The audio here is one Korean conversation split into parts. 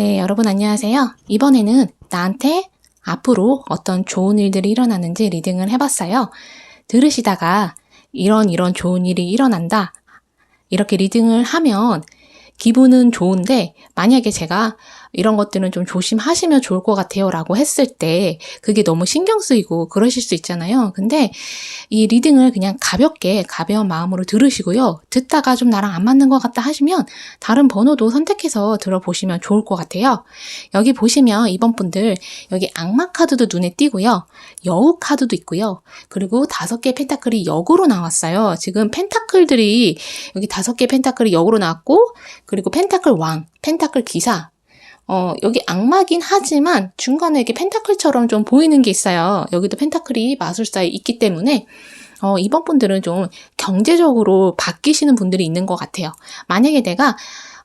네, 여러분 안녕하세요. 이번에는 나한테 앞으로 어떤 좋은 일들이 일어나는지 리딩을 해봤어요. 들으시다가 이런 이런 좋은 일이 일어난다. 이렇게 리딩을 하면 기분은 좋은데 만약에 제가 이런 것들은 좀 조심하시면 좋을 것 같아요 라고 했을 때 그게 너무 신경 쓰이고 그러실 수 있잖아요. 근데 이 리딩을 그냥 가볍게 가벼운 마음으로 들으시고요. 듣다가 좀 나랑 안 맞는 것 같다 하시면 다른 번호도 선택해서 들어보시면 좋을 것 같아요. 여기 보시면 이번 분들 여기 악마 카드도 눈에 띄고요. 여우 카드도 있고요. 그리고 다섯 개 펜타클이 역으로 나왔어요. 지금 펜타클들이 여기 다섯 개 펜타클이 역으로 나왔고 그리고 펜타클 왕, 펜타클 기사, 어, 여기 악마긴 하지만 중간에 이렇게 펜타클처럼 좀 보이는 게 있어요. 여기도 펜타클이 마술사에 있기 때문에 어, 이번 분들은 좀 경제적으로 바뀌시는 분들이 있는 것 같아요. 만약에 내가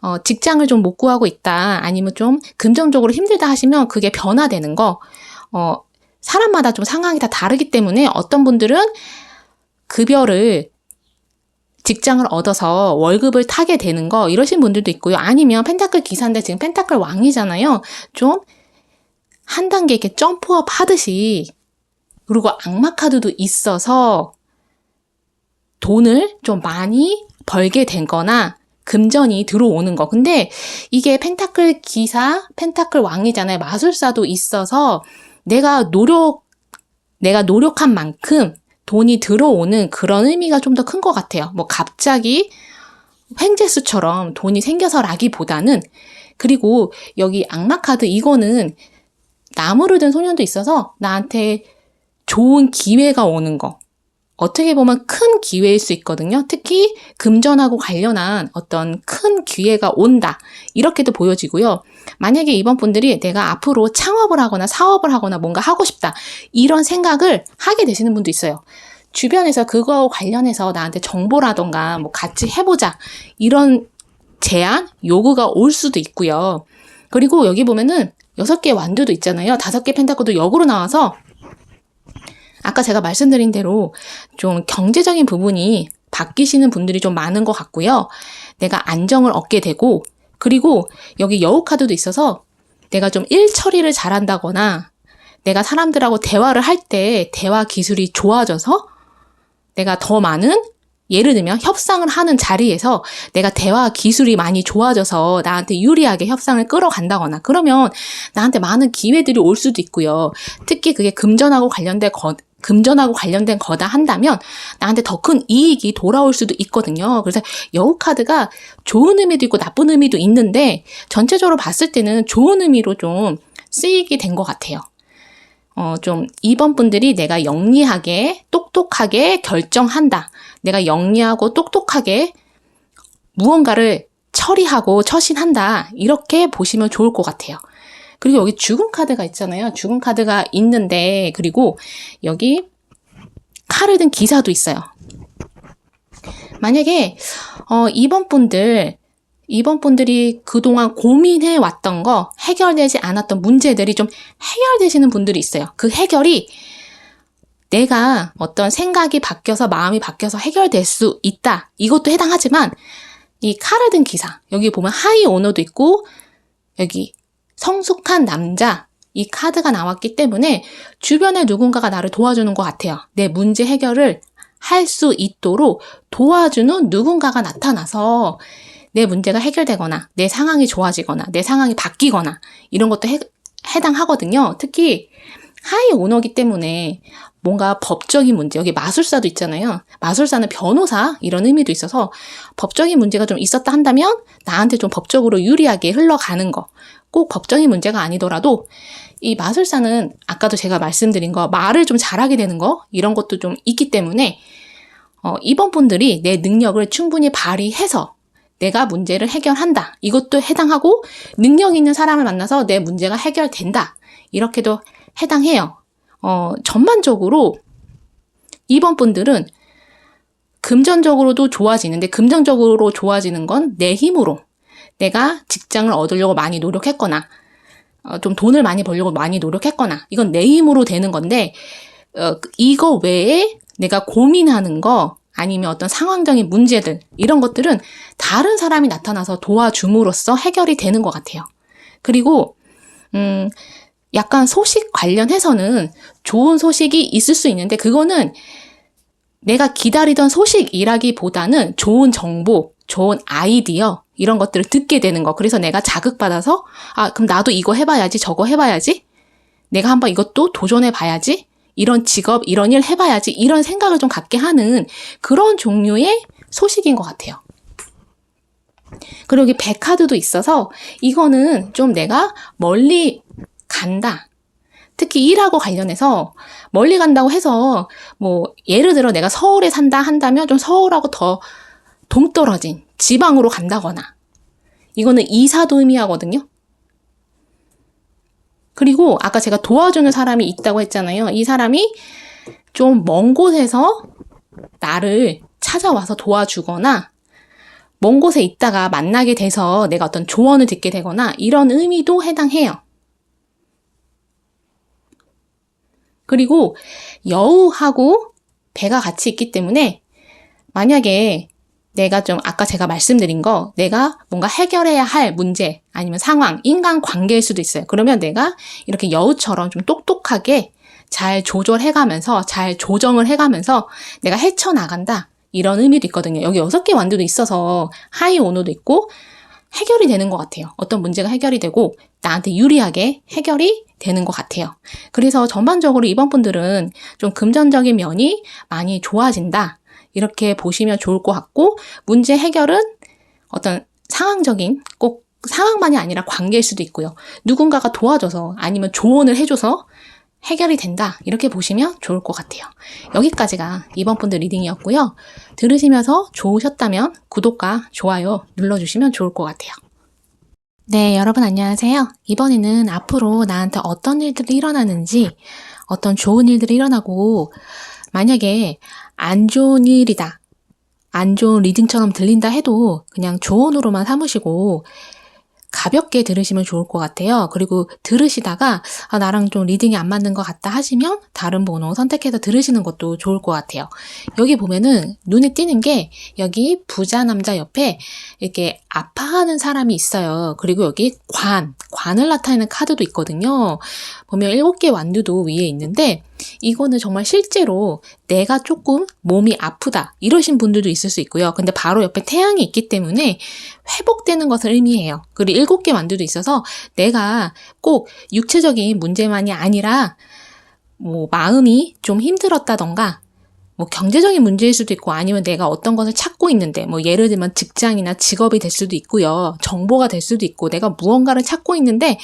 어, 직장을 좀 못 구하고 있다, 아니면 좀 금전적으로 힘들다 하시면 그게 변화되는 거, 어, 사람마다 좀 상황이 다 다르기 때문에 어떤 분들은 급여를 직장을 얻어서 월급을 타게 되는 거 이러신 분들도 있고요. 아니면 펜타클 기사인데 지금 펜타클 왕이잖아요. 좀 한 단계 이렇게 점프업 하듯이 그리고 악마 카드도 있어서 돈을 좀 많이 벌게 된 거나 금전이 들어오는 거. 근데 이게 펜타클 기사, 펜타클 왕이잖아요. 마술사도 있어서 내가 노력, 내가 노력한 만큼 돈이 들어오는 그런 의미가 좀 더 큰 것 같아요. 뭐 갑자기 횡재수처럼 돈이 생겨서라기보다는 그리고 여기 악마 카드 이거는 나무를 든 소년도 있어서 나한테 좋은 기회가 오는 거. 어떻게 보면 큰 기회일 수 있거든요. 특히 금전하고 관련한 어떤 큰 기회가 온다. 이렇게도 보여지고요. 만약에 이번 분들이 내가 앞으로 창업을 하거나 사업을 하거나 뭔가 하고 싶다. 이런 생각을 하게 되시는 분도 있어요. 주변에서 그거와 관련해서 나한테 정보라던가 뭐 같이 해보자. 이런 제안, 요구가 올 수도 있고요. 그리고 여기 보면은 여섯 개 완두도 있잖아요. 다섯 개 펜타클도 역으로 나와서 아까 제가 말씀드린 대로 좀 경제적인 부분이 바뀌시는 분들이 좀 많은 것 같고요. 내가 안정을 얻게 되고, 그리고 여기 여우 카드도 있어서 내가 좀 일 처리를 잘한다거나 내가 사람들하고 대화를 할 때 대화 기술이 좋아져서 내가 더 많은 예를 들면 협상을 하는 자리에서 내가 대화 기술이 많이 좋아져서 나한테 유리하게 협상을 끌어간다거나 그러면 나한테 많은 기회들이 올 수도 있고요. 특히 그게 금전하고 관련된 거, 금전하고 관련된 거다 한다면 나한테 더 큰 이익이 돌아올 수도 있거든요. 그래서 여우 카드가 좋은 의미도 있고 나쁜 의미도 있는데 전체적으로 봤을 때는 좋은 의미로 좀 쓰이게 된 것 같아요. 어, 좀 이번 분들이 내가 영리하게 똑똑하게 결정한다. 내가 영리하고 똑똑하게 무언가를 처리하고 처신한다. 이렇게 보시면 좋을 것 같아요. 그리고 여기 죽은 카드가 있잖아요. 죽은 카드가 있는데, 그리고 여기 칼을 든 기사도 있어요. 만약에, 어, 이번 분들, 이번 분들이 그동안 고민해 왔던 거, 해결되지 않았던 문제들이 좀 해결되시는 분들이 있어요. 그 해결이 내가 어떤 생각이 바뀌어서 마음이 바뀌어서 해결될 수 있다. 이것도 해당하지만 이 칼을 든 기사 여기 보면 하이 오너도 있고 여기 성숙한 남자 이 카드가 나왔기 때문에 주변에 누군가가 나를 도와주는 것 같아요. 내 문제 해결을 할 수 있도록 도와주는 누군가가 나타나서 내 문제가 해결되거나 내 상황이 좋아지거나 내 상황이 바뀌거나 이런 것도 해, 해당하거든요. 특히 하이 오너기 때문에 뭔가 법적인 문제, 여기 마술사도 있잖아요. 마술사는 변호사, 이런 의미도 있어서 법적인 문제가 좀 있었다 한다면 나한테 좀 법적으로 유리하게 흘러가는 거. 꼭 법적인 문제가 아니더라도 이 마술사는 아까도 제가 말씀드린 거, 말을 좀 잘하게 되는 거, 이런 것도 좀 있기 때문에 어, 이번 분들이 내 능력을 충분히 발휘해서 내가 문제를 해결한다. 이것도 해당하고 능력 있는 사람을 만나서 내 문제가 해결된다. 이렇게도 해당해요. 어, 전반적으로 이번 분들은 금전적으로도 좋아지는데 금전적으로 좋아지는 건 내 힘으로 내가 직장을 얻으려고 많이 노력했거나 어, 좀 돈을 많이 벌려고 많이 노력했거나 이건 내 힘으로 되는 건데 어, 이거 외에 내가 고민하는 거 아니면 어떤 상황적인 문제들 이런 것들은 다른 사람이 나타나서 도와줌으로써 해결이 되는 것 같아요. 그리고 음 약간 소식 관련해서는 좋은 소식이 있을 수 있는데 그거는 내가 기다리던 소식이라기보다는 좋은 정보, 좋은 아이디어 이런 것들을 듣게 되는 거. 그래서 내가 자극받아서 아 그럼 나도 이거 해봐야지, 저거 해봐야지. 내가 한번 이것도 도전해 봐야지. 이런 직업, 이런 일 해봐야지. 이런 생각을 좀 갖게 하는 그런 종류의 소식인 것 같아요. 그리고 여기 백카드도 있어서 이거는 좀 내가 멀리 간다. 특히 일하고 관련해서 멀리 간다고 해서 뭐 예를 들어 내가 서울에 산다 한다면 좀 서울하고 더 동떨어진 지방으로 간다거나 이거는 이사도 의미하거든요. 그리고 아까 제가 도와주는 사람이 있다고 했잖아요. 이 사람이 좀 먼 곳에서 나를 찾아와서 도와주거나 먼 곳에 있다가 만나게 돼서 내가 어떤 조언을 듣게 되거나 이런 의미도 해당해요. 그리고 여우하고 배가 같이 있기 때문에 만약에 내가 좀 아까 제가 말씀드린 거 내가 뭔가 해결해야 할 문제 아니면 상황, 인간 관계일 수도 있어요. 그러면 내가 이렇게 여우처럼 좀 똑똑하게 잘 조절해가면서 잘 조정을 해가면서 내가 헤쳐나간다. 이런 의미도 있거든요. 여기 여섯 개 완두도 있어서 하이 오노도 있고 해결이 되는 것 같아요. 어떤 문제가 해결이 되고 나한테 유리하게 해결이 되는 것 같아요. 그래서 전반적으로 이번 분들은 좀 금전적인 면이 많이 좋아진다. 이렇게 보시면 좋을 것 같고 문제 해결은 어떤 상황적인 꼭 상황만이 아니라 관계일 수도 있고요. 누군가가 도와줘서 아니면 조언을 해줘서 해결이 된다. 이렇게 보시면 좋을 것 같아요. 여기까지가 이번 분들 리딩이었고요. 들으시면서 좋으셨다면 구독과 좋아요 눌러주시면 좋을 것 같아요. 네, 여러분 안녕하세요. 이번에는 앞으로 나한테 어떤 일들이 일어나는지, 어떤 좋은 일들이 일어나고, 만약에 안 좋은 일이다. 안 좋은 리딩처럼 들린다 해도 그냥 조언으로만 삼으시고, 가볍게 들으시면 좋을 것 같아요. 그리고 들으시다가 아, 나랑 좀 리딩이 안 맞는 것 같다 하시면 다른 번호 선택해서 들으시는 것도 좋을 것 같아요. 여기 보면은 눈에 띄는 게 여기 부자 남자 옆에 이렇게 아파하는 사람이 있어요. 그리고 여기 관, 관을 나타내는 카드도 있거든요. 보면 일곱 개 완두도 위에 있는데 이거는 정말 실제로 내가 조금 몸이 아프다 이러신 분들도 있을 수 있고요. 근데 바로 옆에 태양이 있기 때문에 회복되는 것을 의미해요. 그리고 일곱 개 완두도 있어서 내가 꼭 육체적인 문제만이 아니라 뭐 마음이 좀 힘들었다던가 뭐 경제적인 문제일 수도 있고 아니면 내가 어떤 것을 찾고 있는데 뭐 예를 들면 직장이나 직업이 될 수도 있고요. 정보가 될 수도 있고 내가 무언가를 찾고 있는데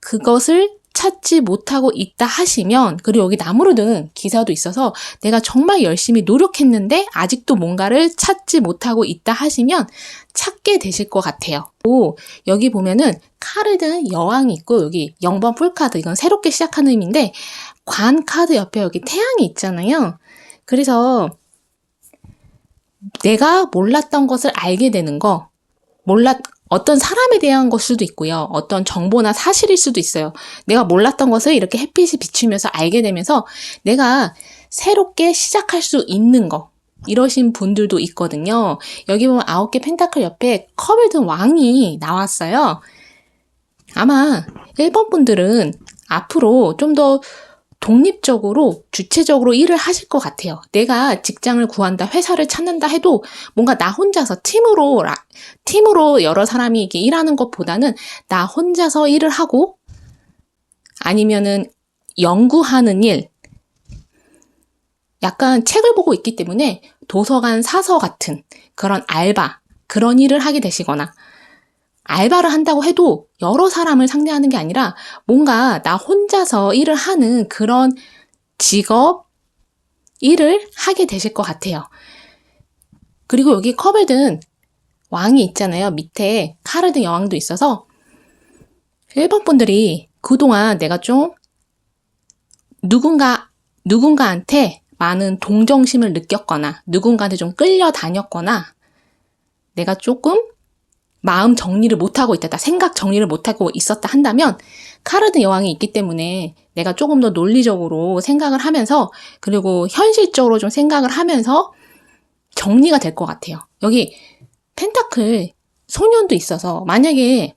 그것을 찾지 못하고 있다 하시면 그리고 여기 나무로 든 기사도 있어서 내가 정말 열심히 노력했는데 아직도 뭔가를 찾지 못하고 있다 하시면 찾게 되실 것 같아요. 오, 여기 보면은 칼을 든 여왕이 있고 여기 0번 풀카드 이건 새롭게 시작하는 의미인데 관 카드 옆에 여기 태양이 있잖아요. 그래서 내가 몰랐던 것을 알게 되는 거 몰랐 어떤 사람에 대한 것 수도 있고요. 어떤 정보나 사실일 수도 있어요. 내가 몰랐던 것을 이렇게 햇빛이 비추면서 알게 되면서 내가 새롭게 시작할 수 있는 거. 이러신 분들도 있거든요. 여기 보면 아홉 개 펜타클 옆에 컵을 든 왕이 나왔어요. 아마 1번 분들은 앞으로 좀더 독립적으로 주체적으로 일을 하실 것 같아요. 내가 직장을 구한다, 회사를 찾는다 해도 뭔가 나 혼자서 팀으로 라- 팀으로 여러 사람이 이렇게 일하는 것보다는 나 혼자서 일을 하고 아니면은 연구하는 일 약간 책을 보고 있기 때문에 도서관 사서 같은 그런 알바 그런 일을 하게 되시거나 알바를 한다고 해도 여러 사람을 상대하는 게 아니라 뭔가 나 혼자서 일을 하는 그런 직업 일을 하게 되실 것 같아요. 그리고 여기 컵을 든 왕이 있잖아요. 밑에 칼을 든 여왕도 있어서 1번 분들이 그동안 내가 좀 누군가, 누군가한테 많은 동정심을 느꼈거나 누군가한테 좀 끌려다녔거나 내가 조금 마음 정리를 못하고 있다, 생각 정리를 못하고 있었다 한다면 카르드 여왕이 있기 때문에 내가 조금 더 논리적으로 생각을 하면서 그리고 현실적으로 좀 생각을 하면서 정리가 될 것 같아요. 여기 펜타클 소년도 있어서 만약에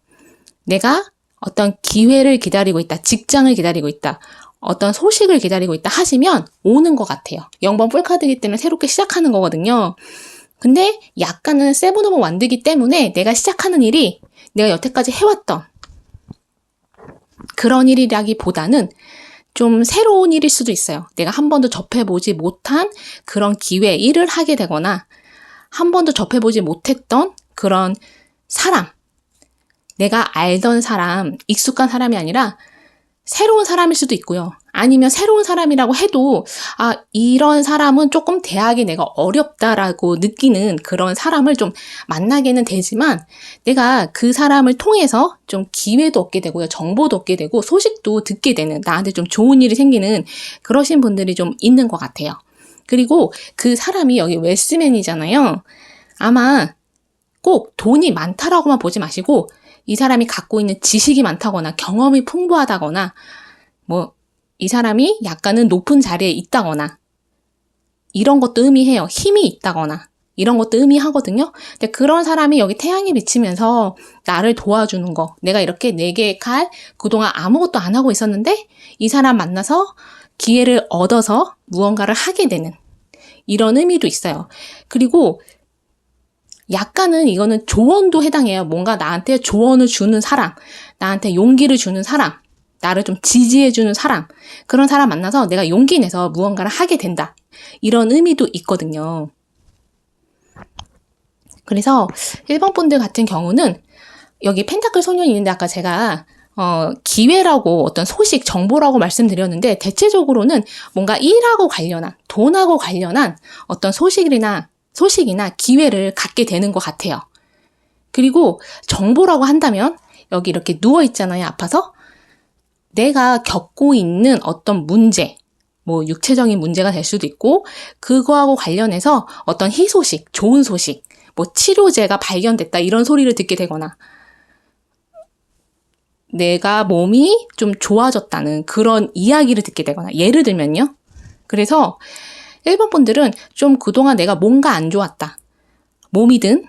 내가 어떤 기회를 기다리고 있다. 직장을 기다리고 있다. 어떤 소식을 기다리고 있다 하시면 오는 것 같아요. 0번 풀카드이기 때문에 새롭게 시작하는 거거든요. 근데 약간은 세븐 오브 완드기 때문에 내가 시작하는 일이 내가 여태까지 해왔던 그런 일이라기보다는 좀 새로운 일일 수도 있어요. 내가 한 번도 접해보지 못한 그런 기회, 일을 하게 되거나 한 번도 접해보지 못했던 그런 사람, 내가 알던 사람, 익숙한 사람이 아니라 새로운 사람일 수도 있고요. 아니면 새로운 사람이라고 해도, 아, 이런 사람은 조금 대학이 내가 어렵다라고 느끼는 그런 사람을 좀 만나게는 되지만, 내가 그 사람을 통해서 좀 기회도 얻게 되고요. 정보도 얻게 되고, 소식도 듣게 되는, 나한테 좀 좋은 일이 생기는 그러신 분들이 좀 있는 것 같아요. 그리고 그 사람이 여기 웨스맨이잖아요. 아마 꼭 돈이 많다라고만 보지 마시고, 이 사람이 갖고 있는 지식이 많다거나 경험이 풍부하다거나 뭐 이 사람이 약간은 높은 자리에 있다거나 이런 것도 의미해요. 힘이 있다거나 이런 것도 의미하거든요. 근데 그런 사람이 여기 태양이 비치면서 나를 도와주는 거. 내가 이렇게 네 개의 칼 그동안 아무것도 안 하고 있었는데 이 사람 만나서 기회를 얻어서 무언가를 하게 되는 이런 의미도 있어요. 그리고 약간은 이거는 조언도 해당해요. 뭔가 나한테 조언을 주는 사람, 나한테 용기를 주는 사람, 나를 좀 지지해주는 사람, 그런 사람 만나서 내가 용기 내서 무언가를 하게 된다. 이런 의미도 있거든요. 그래서 1번 분들 같은 경우는 여기 펜타클 소년이 있는데 아까 제가 어, 기회라고 어떤 소식, 정보라고 말씀드렸는데 대체적으로는 뭔가 일하고 관련한, 돈하고 관련한 어떤 소식이나 소식이나 기회를 갖게 되는 것 같아요. 그리고 정보라고 한다면 여기 이렇게 누워 있잖아요. 아파서 내가 겪고 있는 어떤 문제, 뭐 육체적인 문제가 될 수도 있고 그거하고 관련해서 어떤 희소식, 좋은 소식, 뭐 치료제가 발견됐다 이런 소리를 듣게 되거나 내가 몸이 좀 좋아졌다는 그런 이야기를 듣게 되거나 예를 들면요. 그래서 1번 분들은 좀 그동안 내가 뭔가 안 좋았다. 몸이든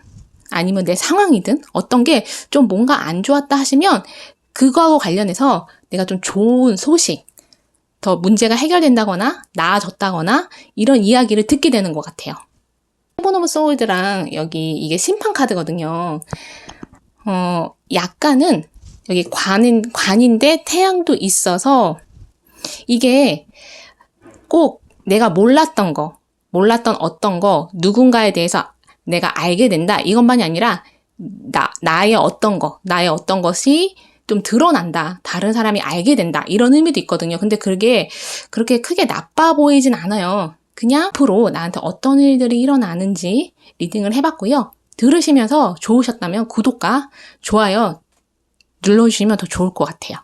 아니면 내 상황이든 어떤 게 좀 뭔가 안 좋았다 하시면 그거하고 관련해서 내가 좀 좋은 소식, 더 문제가 해결된다거나 나아졌다거나 이런 이야기를 듣게 되는 것 같아요. 세븐 오브 소울드랑 여기 이게 심판 카드거든요. 어, 약간은 여기 관인, 관인데 태양도 있어서 이게 꼭 내가 몰랐던 거, 몰랐던 어떤 거, 누군가에 대해서 내가 알게 된다. 이것만이 아니라 나, 나의 어떤 거, 나의 어떤 것이 좀 드러난다. 다른 사람이 알게 된다. 이런 의미도 있거든요. 근데 그게 그렇게 크게 나빠 보이진 않아요. 그냥 앞으로 나한테 어떤 일들이 일어나는지 리딩을 해봤고요. 들으시면서 좋으셨다면 구독과 좋아요 눌러주시면 더 좋을 것 같아요.